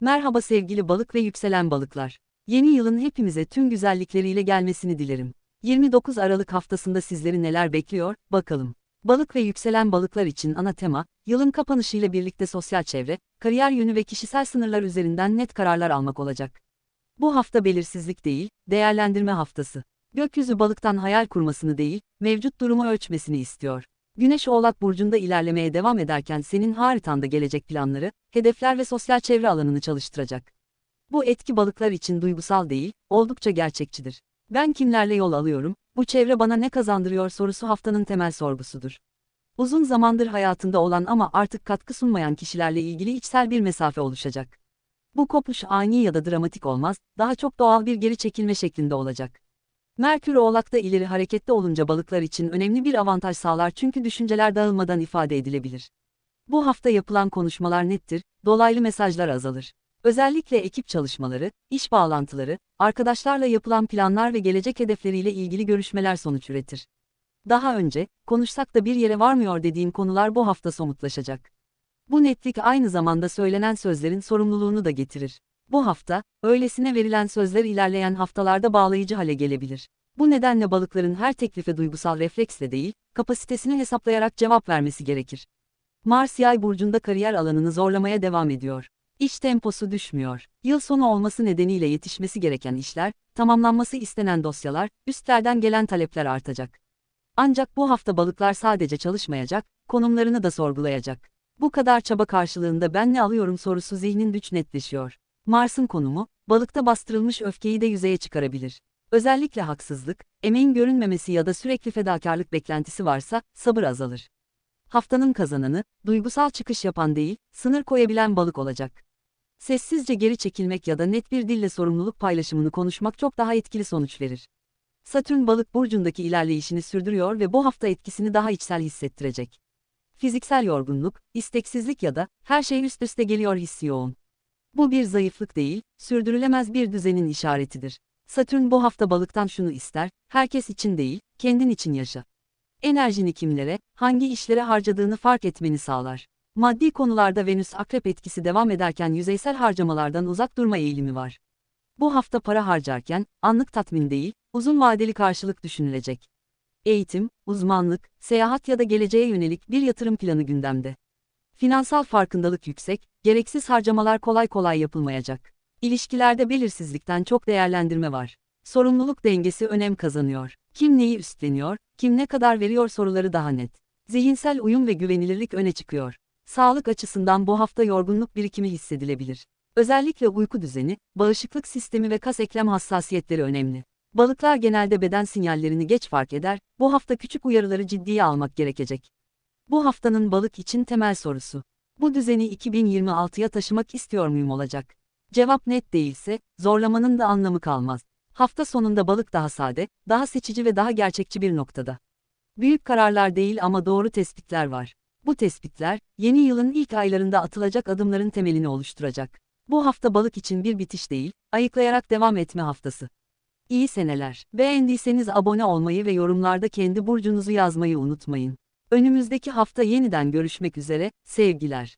Merhaba sevgili balık ve yükselen balıklar. Yeni yılın hepimize tüm güzellikleriyle gelmesini dilerim. 29 Aralık haftasında sizleri neler bekliyor, bakalım. Balık ve yükselen balıklar için ana tema, yılın kapanışıyla birlikte sosyal çevre, kariyer yönü ve kişisel sınırlar üzerinden net kararlar almak olacak. Bu hafta belirsizlik değil, değerlendirme haftası. Gökyüzü balıktan hayal kurmasını değil, mevcut durumu ölçmesini istiyor. Güneş Oğlak Burcu'nda ilerlemeye devam ederken senin haritanda gelecek planları, hedefler ve sosyal çevre alanını çalıştıracak. Bu etki balıklar için duygusal değil, oldukça gerçekçidir. Ben kimlerle yol alıyorum, bu çevre bana ne kazandırıyor sorusu haftanın temel sorgusudur. Uzun zamandır hayatında olan ama artık katkı sunmayan kişilerle ilgili içsel bir mesafe oluşacak. Bu kopuş ani ya da dramatik olmaz, daha çok doğal bir geri çekilme şeklinde olacak. Merkür Oğlak'ta ileri hareketli olunca balıklar için önemli bir avantaj sağlar çünkü düşünceler dağılmadan ifade edilebilir. Bu hafta yapılan konuşmalar nettir, dolaylı mesajlar azalır. Özellikle ekip çalışmaları, iş bağlantıları, arkadaşlarla yapılan planlar ve gelecek hedefleriyle ilgili görüşmeler sonuç üretir. Daha önce, konuşsak da bir yere varmıyor dediğim konular bu hafta somutlaşacak. Bu netlik aynı zamanda söylenen sözlerin sorumluluğunu da getirir. Bu hafta, öylesine verilen sözler ilerleyen haftalarda bağlayıcı hale gelebilir. Bu nedenle balıkların her teklife duygusal refleksle değil, kapasitesini hesaplayarak cevap vermesi gerekir. Mars yay burcunda kariyer alanını zorlamaya devam ediyor. İş temposu düşmüyor. Yıl sonu olması nedeniyle yetişmesi gereken işler, tamamlanması istenen dosyalar, üstlerden gelen talepler artacak. Ancak bu hafta balıklar sadece çalışmayacak, konumlarını da sorgulayacak. Bu kadar çaba karşılığında ben ne alıyorum sorusu zihnin güç netleşiyor. Mars'ın konumu, balıkta bastırılmış öfkeyi de yüzeye çıkarabilir. Özellikle haksızlık, emeğin görünmemesi ya da sürekli fedakarlık beklentisi varsa, sabır azalır. Haftanın kazananı, duygusal çıkış yapan değil, sınır koyabilen balık olacak. Sessizce geri çekilmek ya da net bir dille sorumluluk paylaşımını konuşmak çok daha etkili sonuç verir. Satürn balık burcundaki ilerleyişini sürdürüyor ve bu hafta etkisini daha içsel hissettirecek. Fiziksel yorgunluk, isteksizlik ya da her şey üst üste geliyor hissi yoğun. Bu bir zayıflık değil, sürdürülemez bir düzenin işaretidir. Satürn bu hafta balıktan şunu ister, herkes için değil, kendin için yaşa. Enerjini kimlere, hangi işlere harcadığını fark etmeni sağlar. Maddi konularda Venüs akrep etkisi devam ederken yüzeysel harcamalardan uzak durma eğilimi var. Bu hafta para harcarken, anlık tatmin değil, uzun vadeli karşılık düşünülecek. Eğitim, uzmanlık, seyahat ya da geleceğe yönelik bir yatırım planı gündemde. Finansal farkındalık yüksek, gereksiz harcamalar kolay kolay yapılmayacak. İlişkilerde belirsizlikten çok değerlendirme var. Sorumluluk dengesi önem kazanıyor. Kim neyi üstleniyor, kim ne kadar veriyor soruları daha net. Zihinsel uyum ve güvenilirlik öne çıkıyor. Sağlık açısından bu hafta yorgunluk birikimi hissedilebilir. Özellikle uyku düzeni, bağışıklık sistemi ve kas eklem hassasiyetleri önemli. Balıklar genelde beden sinyallerini geç fark eder, bu hafta küçük uyarıları ciddiye almak gerekecek. Bu haftanın balık için temel sorusu. Bu düzeni 2026'ya taşımak istiyor muyum olacak? Cevap net değilse, zorlamanın da anlamı kalmaz. Hafta sonunda balık daha sade, daha seçici ve daha gerçekçi bir noktada. Büyük kararlar değil ama doğru tespitler var. Bu tespitler, yeni yılın ilk aylarında atılacak adımların temelini oluşturacak. Bu hafta balık için bir bitiş değil, ayıklayarak devam etme haftası. İyi seneler. Beğendiyseniz abone olmayı ve yorumlarda kendi burcunuzu yazmayı unutmayın. Önümüzdeki hafta yeniden görüşmek üzere, sevgiler.